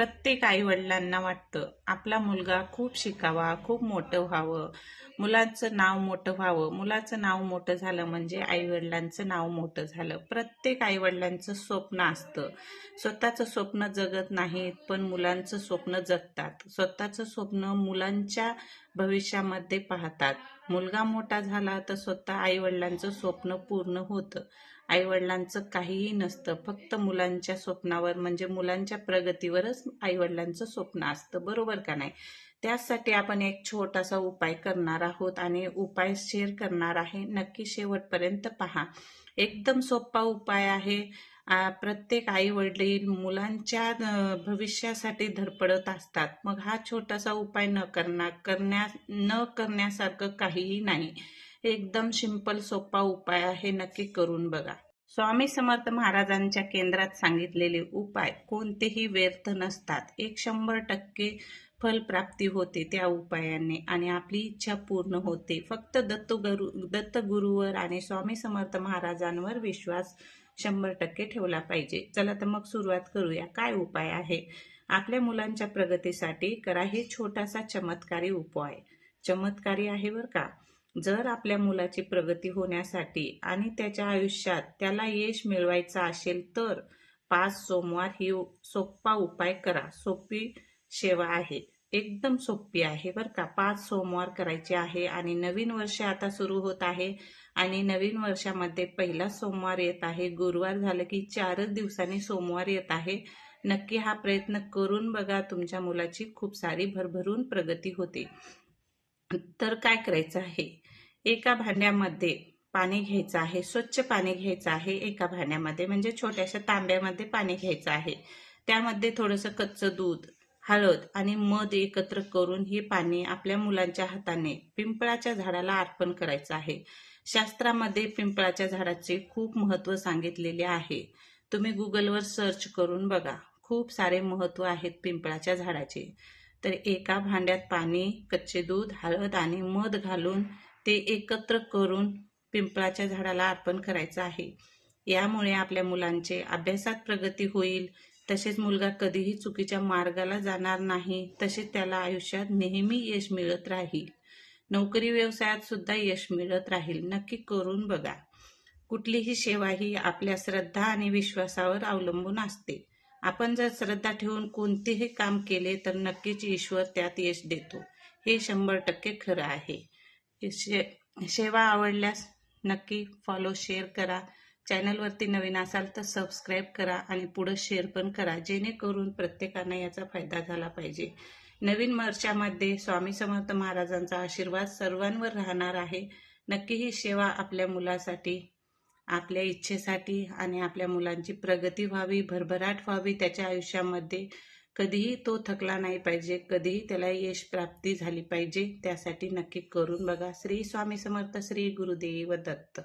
प्रत्येक आईवडिलांना वाटतं आपला मुलगा खूप शिकावा खूप मोठं व्हावं. मुलाचं नाव मोठं व्हावं. मुलाचं नाव मोठं झालं म्हणजे आईवडिलांचं नाव मोठं झालं. प्रत्येक आईवडिलांचं स्वप्न असतं. स्वतःचं स्वप्न जगत नाहीत पण मुलांचं स्वप्न जगतात. स्वतःचं स्वप्न मुलांच्या भविष्यामध्ये पाहतात. मुलगा मोठा झाला तर स्वतः आईवडिलांचं स्वप्न पूर्ण होतं. आईवडिलांचं काहीही नसतं. फक्त मुलांच्या स्वप्नावर म्हणजे मुलांच्या प्रगतीवरच आईवडिलांचं स्वप्न असतं बरोबर का नाही? त्यासाठी आपण एक छोटासा उपाय करणार आहोत आणि उपाय शेअर करणार आहे. नक्की शेवटपर्यंत पहा. एकदम सोपा उपाय आहे. प्रत्येक आई वडील मुलांच्या भविष्यासाठी धडपडत असतात. मग हा छोटासा उपाय न करणार करण्या न करण्यासारखं काहीही नाही. एकदम सिंपल सोपा उपाय आहे. नक्की करून बघा. स्वामी समर्थ महाराजांच्या केंद्रात सांगितलेले उपाय कोणतेही व्यर्थ नसतात. एक शंभर टक्के फलप्राप्ती होते त्या उपायाने आणि आपली इच्छा पूर्ण होते. फक्त दत्त गुरु दत्त गुरुवर आणि स्वामी समर्थ महाराजांवर विश्वास शंभर टक्के ठेवला पाहिजे. चला तर मग सुरुवात करूया. काय उपाय आहे? आपल्या मुलांच्या प्रगतीसाठी करा. हे छोटासा चमत्कारी उपाय. चमत्कारी आहे बरं का? जर आपल्या मुलाची प्रगती होण्यासाठी आणि त्याच्या आयुष्यात त्याला यश मिळवायचं असेल तर पाच सोमवार ही सोपा उपाय करा. सोपी सेवा आहे. एकदम सोपी आहे बरं का. पाच सोमवार करायचे आहे आणि नवीन वर्ष आता सुरू होत आहे आणि नवीन वर्षामध्ये पहिला सोमवार येत आहे. गुरुवार झालं की चारच दिवसांनी सोमवार येत आहे. नक्की हा प्रयत्न करून बघा. तुमच्या मुलाची खूप सारी भरभरून प्रगती होते. तर काय करायचं आहे? एका भांड्यामध्ये पाणी घ्यायचं आहे स्वच्छ पाणी घ्यायचं आहे एका भांड्यामध्ये म्हणजे छोट्याशा तांब्यामध्ये पाणी घ्यायचं आहे. त्यामध्ये थोडंसं कच्चं दूध हळद आणि मध एकत्र करून हे पाणी आपल्या मुलांच्या हाताने पिंपळाच्या झाडाला अर्पण करायचं आहे. शास्त्रामध्ये पिंपळाच्या झाडाचे खूप महत्त्व सांगितलेले आहे. तुम्ही गुगलवर सर्च करून बघा. खूप सारे महत्त्व आहेत पिंपळाच्या झाडाचे. तर एका भांड्यात पाणी कच्चे दूध हळद आणि मध घालून ते एकत्र करून पिंपळाच्या झाडाला अर्पण करायचं आहे. यामुळे आपल्या मुलांचे अभ्यासात प्रगती होईल. तसेच मुलगा कधीही चुकीच्या मार्गाला जाणार नाही तसेच त्याला आयुष्यात नेहमी यश मिळत राहील. नोकरी व्यवसायात सुद्धा यश मिळत राहील. नक्की करून बघा. कुठलीही सेवा ही आपल्या श्रद्धा आणि विश्वासावर अवलंबून असते. आपण जर श्रद्धा ठेवून कोणतेही काम केले तर नक्कीच ईश्वर त्यात यश देतो. हे शंभर टक्के खरं आहे. शे सेवा आवडल्यास नक्की फॉलो शेअर करा. चॅनलवरती नवीन असाल तर सबस्क्राईब करा आणि पुढं शेअर पण करा. जेणेकरून प्रत्येकांना याचा फायदा झाला पाहिजे. नवीन वर्षामध्ये स्वामी समर्थ महाराजांचा आशीर्वाद सर्वांवर राहणार आहे. नक्की ही सेवा आपल्या मुलासाठी आपल्या इच्छेसाठी आणि आपल्या मुलांची प्रगती व्हावी भरभराट व्हावी त्याच्या आयुष्यामध्ये कधीही तो थकला नाही पाहिजे कधीही त्याला यश प्राप्ती झाली पाहिजे त्यासाठी नक्की करून बघा. श्री स्वामी समर्थ श्री गुरुदेव दत्त.